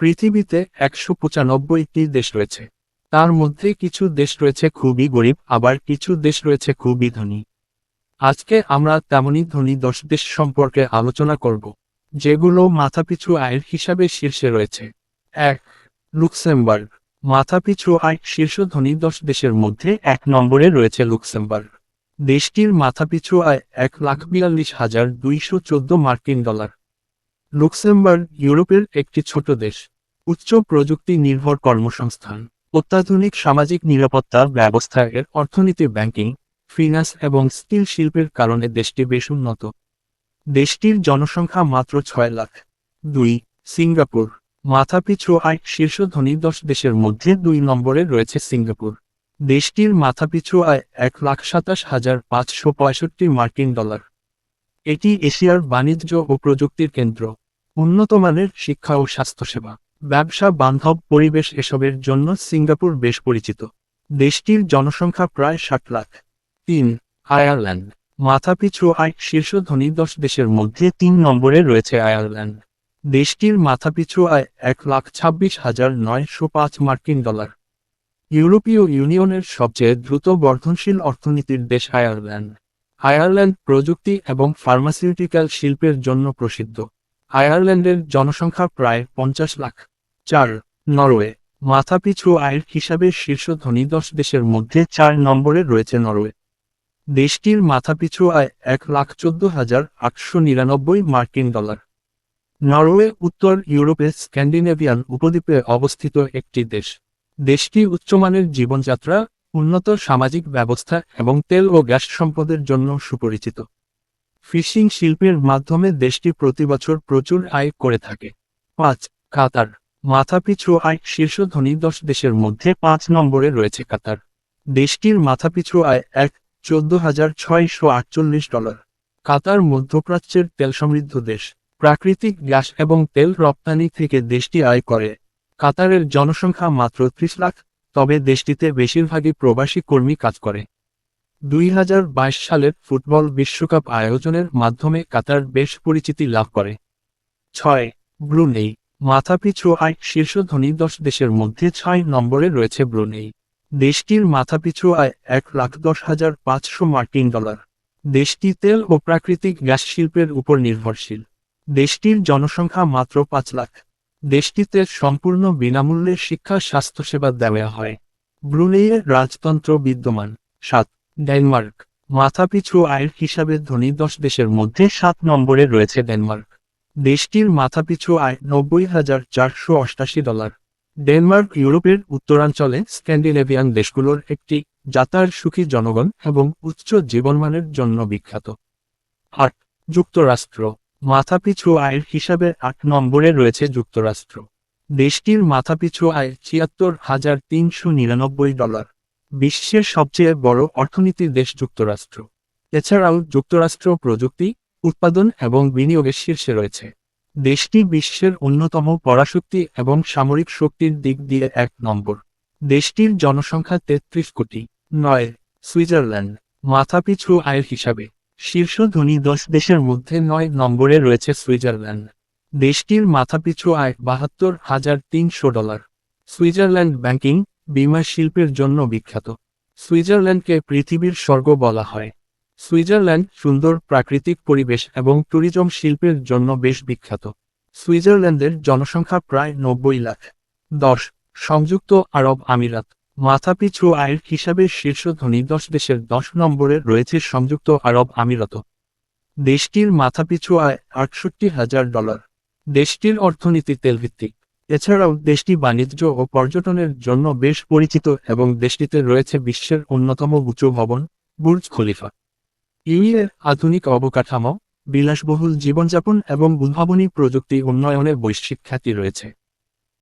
পৃথিবীতে একশো পঁচানব্বইটি দেশ রয়েছে। তার মধ্যে কিছু দেশ রয়েছে খুবই গরিব, আবার কিছু দেশ রয়েছে খুবই ধনী। আজকে আমরা তেমনই ধনী দশ দেশ সম্পর্কে আলোচনা করব, যেগুলো মাথাপিছু আয়ের হিসাবে শীর্ষে রয়েছে। এক, লুক্সেমবার্গ। মাথাপিছু আয় শীর্ষ ধনী দশ দেশের মধ্যে এক নম্বরে রয়েছে লুক্সেমবার্গ। দেশটির মাথাপিছু আয় এক লাখ বিয়াল্লিশ হাজার দুইশো চোদ্দ মার্কিন ডলার। লুক্সেমবার্গ ইউরোপের একটি ছোট দেশ, উচ্চ প্রযুক্তি নির্ভর কর্মসংস্থান, অত্যাধুনিক সামাজিক নিরাপত্তা ব্যবস্থা এর অর্থনীতি ব্যাংকিং ফিনান্স এবং স্টিল শিল্পের কারণে দেশটি বেশ উন্নত। দেশটির জনসংখ্যা মাত্র ছয় লাখ। দুই, সিঙ্গাপুর। মাথাপিছু আয় শীর্ষ ধনী দশ দেশের মধ্যে দুই নম্বরে রয়েছে সিঙ্গাপুর। দেশটির মাথাপিছু আয় এক লাখ সাতাশ হাজার পাঁচশো পঁয়ষট্টি মার্কিন ডলার। এটি এশিয়ার বাণিজ্য ও প্রযুক্তির কেন্দ্র। উন্নত মানের শিক্ষা ও স্বাস্থ্যসেবা। ব্যবসা, বান্ধব পরিবেশ এসবের জন্য সিঙ্গাপুর বেশ পরিচিত। দেশটির জনসংখ্যা প্রায় ষাট লাখ। তিন, আয়ারল্যান্ড। মাথাপিছু আয় শীর্ষ ধনী দশ দেশের মধ্যে তিন নম্বরে রয়েছে আয়ারল্যান্ড। দেশটির মাথাপিছু আয় এক লাখ ছাব্বিশ হাজার নয়শো পাঁচ মার্কিন ডলার। ইউরোপীয় ইউনিয়নের সবচেয়ে দ্রুত বর্ধনশীল অর্থনীতির দেশ আয়ারল্যান্ড। আয়ারল্যান্ড প্রযুক্তি এবং ফার্মাসিউটিক্যাল শিল্পের জন্য প্রসিদ্ধ। আয়ারল্যান্ডের জনসংখ্যা প্রায় পঞ্চাশ লাখ। চার, নরওয়ে। মাথাপিছু আয়ের হিসাবে শীর্ষ ধনী দশ দেশের মধ্যে চার নম্বরে রয়েছে নরওয়ে। দেশটির মাথাপিছু আয় এক লাখ চোদ্দ হাজার আটশো নিরানব্বই মার্কিন ডলার। নরওয়ে উত্তর ইউরোপের স্ক্যান্ডিনেভিয়ান উপদ্বীপে অবস্থিত একটি দেশ। দেশটি উচ্চমানের জীবনযাত্রা, উন্নত সামাজিক ব্যবস্থা এবং তেল ও গ্যাস সম্পদের জন্য সুপরিচিত। ফিশিং শিল্পের মাধ্যমে দেশটি প্রতিবছর প্রচুর আয় করে থাকে। পাঁচ, কাতার। মাথাপিছু আয় শীর্ষ ধনী দশ দেশের মধ্যে পাঁচ নম্বরে রয়েছে কাতার। দেশটির মাথাপিছু আয় এক, চোদ্দ হাজার ছয়শো আটচল্লিশ ডলার। কাতার মধ্যপ্রাচ্যের তেল সমৃদ্ধ দেশ। প্রাকৃতিক গ্যাস এবং তেল রপ্তানি থেকে দেশটি আয় করে। কাতারের জনসংখ্যা মাত্র ত্রিশ লাখ, তবে দেশটিতে বেশিরভাগই প্রবাসী কর্মী কাজ করে। দুই হাজার বাইশ সালের ফুটবল বিশ্বকাপ আয়োজনের মাধ্যমে কাতার বেশ পরিচিতি লাভ করে। ছয়, ব্রুনেই। মাথাপিছু আয় শীর্ষ ধনী দশ দেশের মধ্যে ছয় নম্বরে রয়েছে ব্রুনেই। দেশটির মাথাপিছু আয় এক লাখ দশ হাজার পাঁচশো মার্কিন ডলার। দেশটি তেল ও প্রাকৃতিক গ্যাস শিল্পের উপর নির্ভরশীল। দেশটির জনসংখ্যা মাত্র পাঁচ লাখ। দেশটিতে সম্পূর্ণ বিনামূল্যে শিক্ষা স্বাস্থ্যসেবা দেওয়া হয়। ব্রুনেইয়ের রাজতন্ত্র বিদ্যমান। সাত ডেনমার্ক। মাথাপিছু আয়ের হিসাবে ধনী দশ দেশের মধ্যে সাত নম্বরে রয়েছে ডেনমার্ক। দেশটির মাথাপিছু আয় নব্বই হাজার চারশো অষ্টাশি ডলার। ডেনমার্ক ইউরোপের উত্তরাঞ্চলে স্ক্যান্ডিনেভিয়ান দেশগুলোর একটি যাতায়াত সুখী জনগণ এবং উচ্চ জীবনমানের জন্য বিখ্যাত। আট, যুক্তরাষ্ট্র। মাথাপিছু আয়ের হিসাবে আট নম্বরে রয়েছে যুক্তরাষ্ট্র। দেশটির মাথাপিছু আয় ছিয়াত্তর হাজার তিনশো নিরানব্বই ডলার। বিশ্বের সবচেয়ে বড় অর্থনীতির দেশ যুক্তরাষ্ট্র। এছাড়াও যুক্তরাষ্ট্র প্রযুক্তি, উৎপাদন এবং বিনিয়োগের শীর্ষে রয়েছে। দেশটি বিশ্বের অন্যতম পরাশক্তি এবং সামরিক শক্তির দিক দিয়ে এক নম্বর। দেশটির জনসংখ্যা তেত্রিশ কোটি, নয়, সুইজারল্যান্ড, মাথাপিছু আয়ের হিসাবে। শীর্ষ ধনী দশ দেশের মধ্যে নয় নম্বরে রয়েছে সুইজারল্যান্ড। দেশটির মাথাপিছু আয় বাহাত্তর হাজার তিনশো ডলার। সুইজারল্যান্ড ব্যাংকিং বিমা শিল্পের জন্য বিখ্যাত। সুইজারল্যান্ডকে পৃথিবীর স্বর্গ বলা হয়। সুইজারল্যান্ড সুন্দর প্রাকৃতিক পরিবেশ এবং ট্যুরিজম শিল্পের জন্য বেশ বিখ্যাত। সুইজারল্যান্ডের জনসংখ্যা প্রায় নব্বই লাখ। দশ, সংযুক্ত আরব আমিরাত। মাথাপিছু আয়ের হিসাবে শীর্ষ ধনী দশ দেশের দশ নম্বরে রয়েছে সংযুক্ত আরব আমিরাত দেশটির মাথাপিছু আয় আটষট্টি হাজার ডলার। দেশটির অর্থনীতি তেলভিত্তিক। এছাড়াও দেশটি বাণিজ্য ও পর্যটনের জন্য বেশ পরিচিত এবং দেশটিতে রয়েছে বিশ্বের অন্যতম উঁচু ভবন, বুর্জ খলিফা। ইউএর আধুনিক অবকাঠামো, বিলাসবহুল জীবনযাপন এবং উদ্ভাবনী প্রযুক্তি উন্নয়নের বৈশ্বিক খ্যাতি রয়েছে।